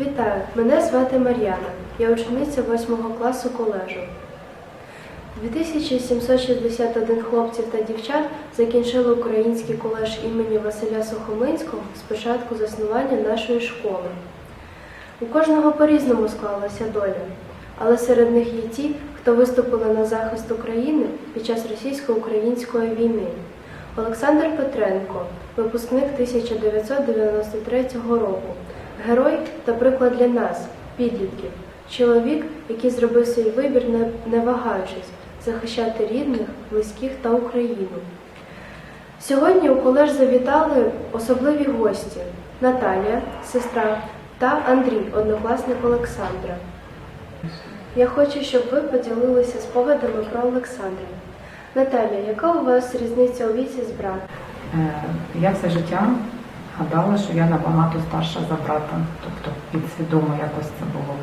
Вітаю, мене звати Мар'яна. Я учениця 8 класу колежу. 2761 хлопців та дівчат закінчили український колеж імені Василя Сухомлинського з початку заснування нашої школи. У кожного по-різному склалася доля, але серед них є ті, хто виступили на захист України під час російсько-української війни. Олександр Петренко, випускник 1993 року, герой та приклад для нас, підлітків, чоловік, який зробив свій вибір, не, вагаючись, захищати рідних, близьких та Україну. Сьогодні у колеж завітали особливі гості Наталія, сестра та Андрій, однокласник Олександра. Я хочу, щоб ви поділилися спогадами про Олександра. Наталія, яка у вас різниця у віці з братом? Е, Я все життя гадала, що я набагато старша за брата, тобто підсвідомо якось це було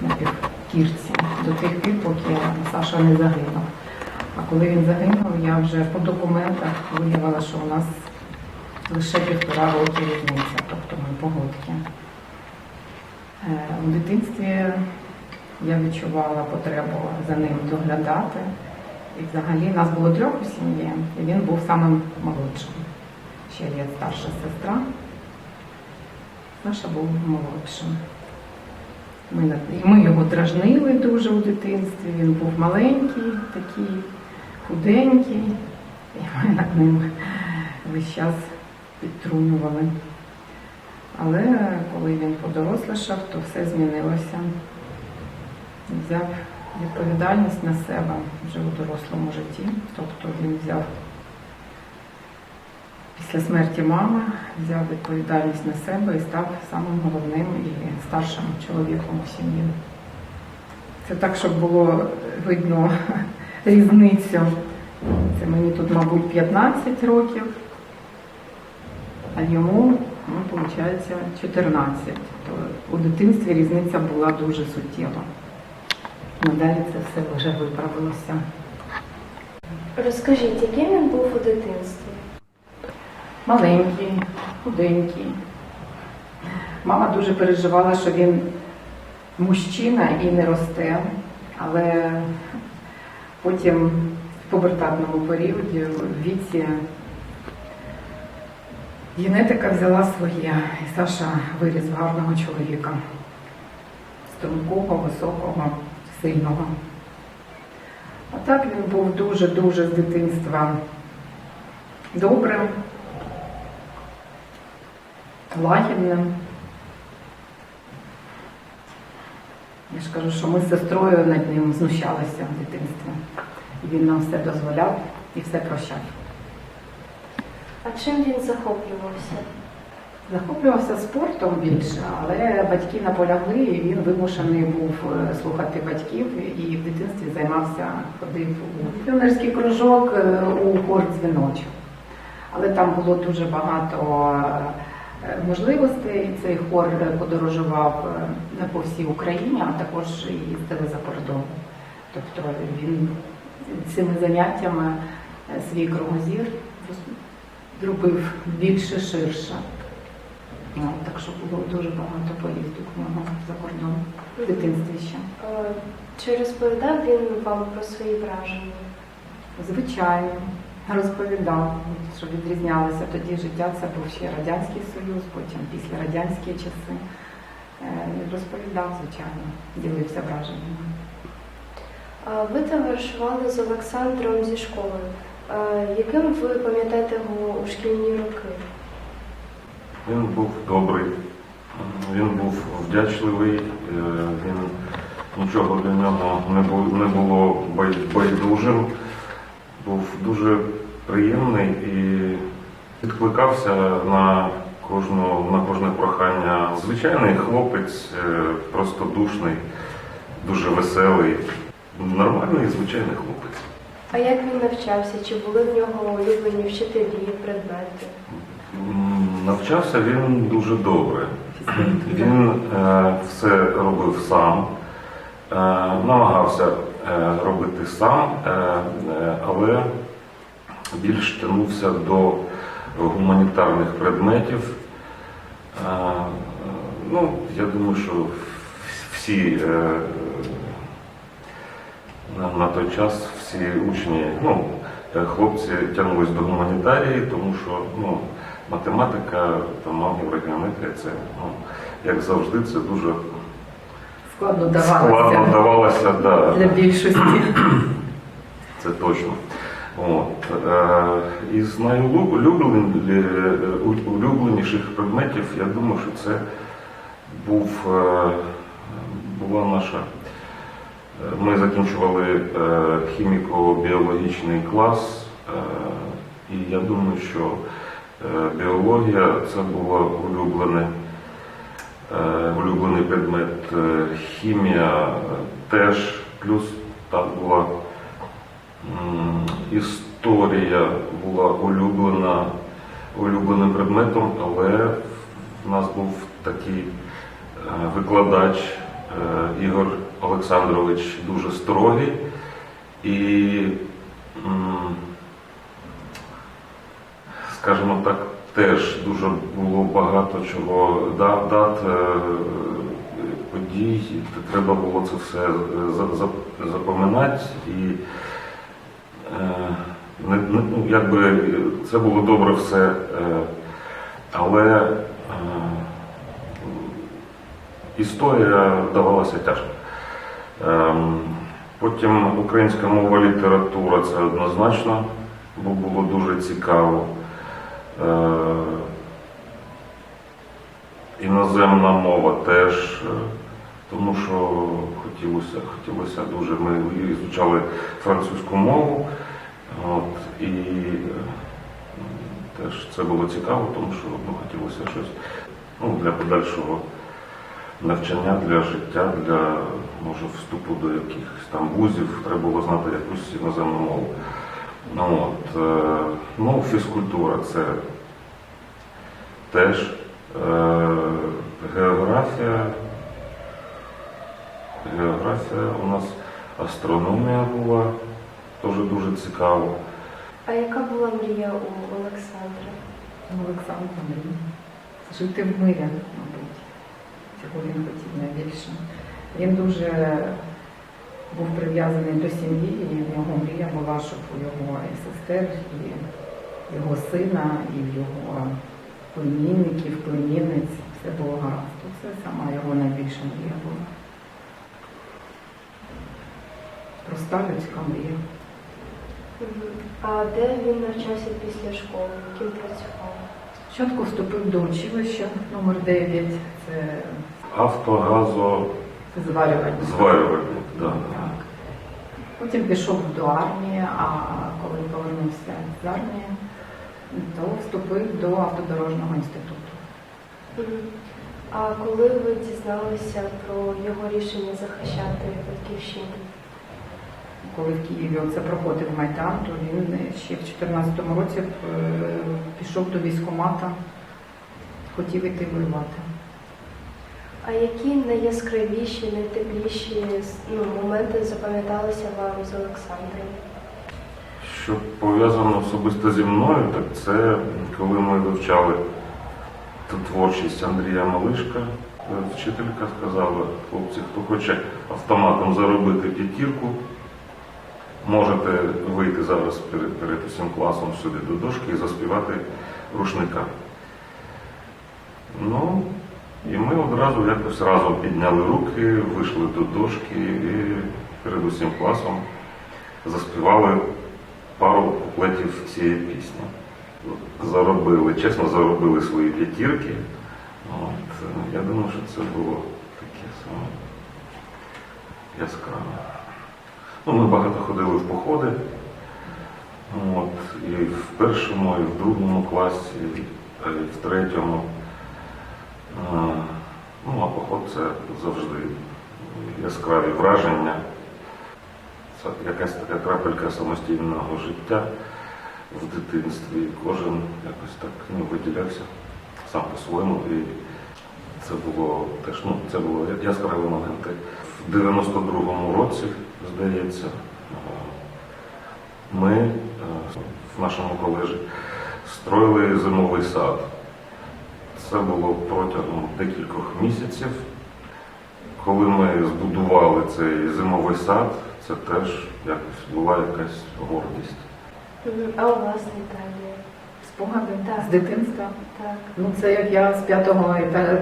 на півкірці до тих пір, поки Саша не загинув. А коли він загинув, я вже по документах виявила, що у нас лише півтора роки різниця, тобто ми погодки. Е, У дитинстві я відчувала потребу за ним доглядати. І взагалі нас було трьох у сім'ї, і він був самим молодшим. Ще є старша сестра. Наша був молодшим. Ми, ми його дражнили дуже у дитинстві. Він був маленький, такий худенький, і ми над ним весь час підтрунювали. Але коли він подорослішав, то все змінилося. Взяв відповідальність на себе вже у дорослому житті. Тобто він взяв після смерті мами, взяв відповідальність на себе і став самим головним і старшим чоловіком у сім'ї. Це так, щоб було видно різницю. Це мені тут, мабуть, 15 років, а йому, ну, виходить, 14. То у дитинстві різниця була дуже суттєва. Надалі це все вже виправилося. Розкажіть, яким він був у дитинстві? Маленький, худенький. Мама дуже переживала, що він мужчина і не росте, але потім в пубертатному періоді, в віці, генетика взяла своє, і Саша виріс гарного чоловіка. Стрункого, високого, сильного. А так він був дуже-дуже з дитинства добрим, лагідним. Я ж кажу, що ми з сестрою над ним знущалися в дитинстві. І він нам все дозволяв і все прощав. А чим він захоплювався? Захоплювався спортом більше, але батьки наполягли, і він вимушений був е, слухати батьків і в дитинстві займався, ходив у піонерський кружок, е, у хор дзвіночок. Але там було дуже багато е, можливостей. Цей хор е, подорожував е, не по всій Україні, а також і їздили за кордон. Тобто він цими заняттями е, свій кругозір зробив більше ширше. Ну, так що було дуже багато поїздок в нього за кордон в дитинстві ще. Е, Чи розповідав він вам про свої враження? Звичайно, розповідав, що відрізнялося тоді життя. Це був ще Радянський Союз, потім після радянські часи. Е, Він розповідав, звичайно, ділився враженнями. Ви товаришували з Олександром зі школою. Е, Яким ви пам'ятаєте його у шкільні роки? Він був добрий, він був вдячливий, е, він нічого для нього не було, не було байдужим, був дуже приємний і відкликався на кожну, на кожне прохання. Звичайний хлопець, е, простодушний, дуже веселий, нормальний звичайний хлопець. А як він навчався? Чи були в нього улюблені вчителі, предмети? Навчався він дуже добре. Він е, все робив сам, е, намагався робити сам, е, е, але більш тянувся до гуманітарних предметів. Е, ну, я думаю, що всі е, на, той час всі учні, ну, е, хлопці тягнулись до гуманітарії, тому що ну, математика, там, алгебра, геометрія, це, ну, як завжди, це дуже Складно складно давалося давалося. Да. для більшості. Це точно. От. Е, із найулюбленіших предметів, я думаю, що це був, е, була наша. е, Ми закінчували е, хіміко-біологічний клас, е, і я думаю, що е, біологія це було улюблене, е, улюблений предмет. Е, Хімія е, теж, плюс там була Історія була улюблена, улюбленим предметом, але в нас був такий е, викладач е, Ігор Олександрович дуже строгий і, скажімо так, теж дуже було багато чого да- дат, е, подій, треба було це все е, за- за- запоминати і Е, ну, якби це було добре все, але історія давалася тяжко. Ем, Потім українська мова література це однозначно, бо було дуже цікаво. Е, Іноземна мова теж, е, тому що хотілося, хотілося дуже. Ми вивчали французьку мову, от, і е, теж це було цікаво, тому що ну, хотілося щось ну, для подальшого навчання, для життя, для може вступу до якихось там вузів, треба було знати якусь іноземну мову. Ну, от, е, ну, фізкультура це теж е, географія. Географія у нас астрономія була, теж дуже цікаво. А яка була мрія у Олександра? Олександр Андрій. Жити в мирі, мабуть. Цього він хотів найбільше. Він дуже був прив'язаний до сім'ї, і в нього мрія була, щоб у його і сестер, і його сина, і його племінників, племінниць все було гаразд. Це сама його найбільша мрія була. Проста людська мрія. А де він навчався після школи? Ким працював? Спочатку вступив до училища номер 9 це Автогазо зварювання. зварювальник. Да. Так. Потім пішов до армії, а коли повернувся з армії, то вступив до автодорожнього інституту. А коли ви дізналися про його рішення захищати батьківщину? Коли в Києві оце проходив Майдан, то він ще в 2014 році е, пішов до військкомата, хотів іти воювати. А які найяскравіші, найтепліші ну, моменти запам'яталися вам з Олександром? Що пов'язано особисто зі мною, так це коли ми вивчали творчість Андрія Малишка, е, вчителька сказала, хлопці, хто хоче автоматом заробити п'ятірку, можете вийти зараз перед, перед усім класом сюди до дошки і заспівати рушника. Ну, ми одразу якось разом підняли руки, вийшли до дошки і перед усім класом заспівали пару куплетів цієї пісні. Заробили, чесно, заробили свої п'ятірки. От, е, я думаю, що це було таке саме яскраве. Ну, ми багато ходили в походи. От, і в першому, і в другому класі, і в третьому. Ну, а поход це завжди яскраві враження. Це якась така крапелька самостійного життя в дитинстві. Кожен якось так ну, виділявся сам по-своєму. І це було теж ну, це було яскраві моменти. В 92-му році, здається, ми е, в нашому коледжі строїли зимовий сад. Це було протягом декількох місяців. Коли ми збудували цей зимовий сад, це теж якось була якась гордість. А у вас Віталія? Спогади Так. з дитинства. Так. Ну, це як я з п'ятого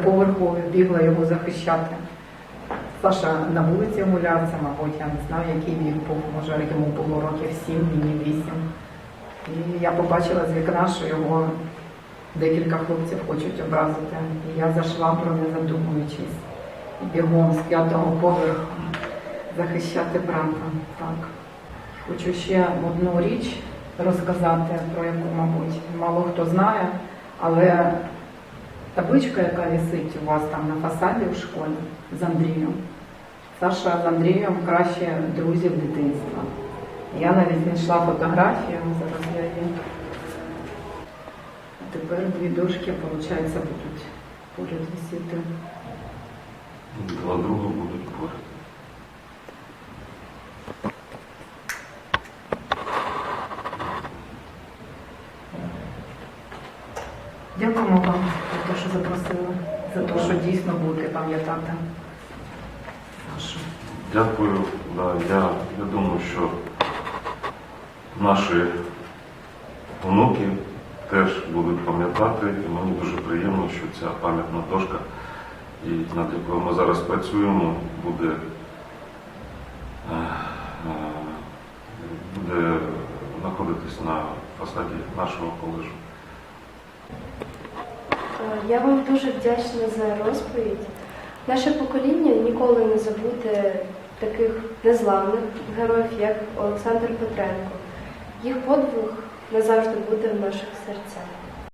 поверху бігла його захищати. Саша на вулиці гулявся, мабуть, я не знаю, який вік був, може йому було років сім, мені вісім. І я побачила з вікна, що його декілька хлопців хочуть образити. І я зайшла, про не задумуючись, бігом з п'ятого поверху захищати брата. Так. Хочу ще одну річ розказати, про яку, мабуть, мало хто знає, але табличка, яка висить у вас там на фасаді в школі з Андрієм. Саша з Андрієм кращі друзі дитинства. Я навіть знайшла фотографію, зараз я її. Тепер дві дошки, виходить, будуть поряд висіти. Два друга будуть поряд. Дякуємо вам за те, що запросили, за те, що дійсно будете пам'ятати Дякую. Да, я, я думаю, що наші онуки теж будуть пам'ятати, і мені дуже приємно, що ця пам'ятна дошка, і над якою ми зараз працюємо, буде, е, буде знаходитись на фасаді нашого коледжу. Е, Я вам дуже вдячна за розповідь. Наше покоління ніколи не забуде таких незламних героїв, як Олександр Петренко. Їх подвиг назавжди буде в наших серцях.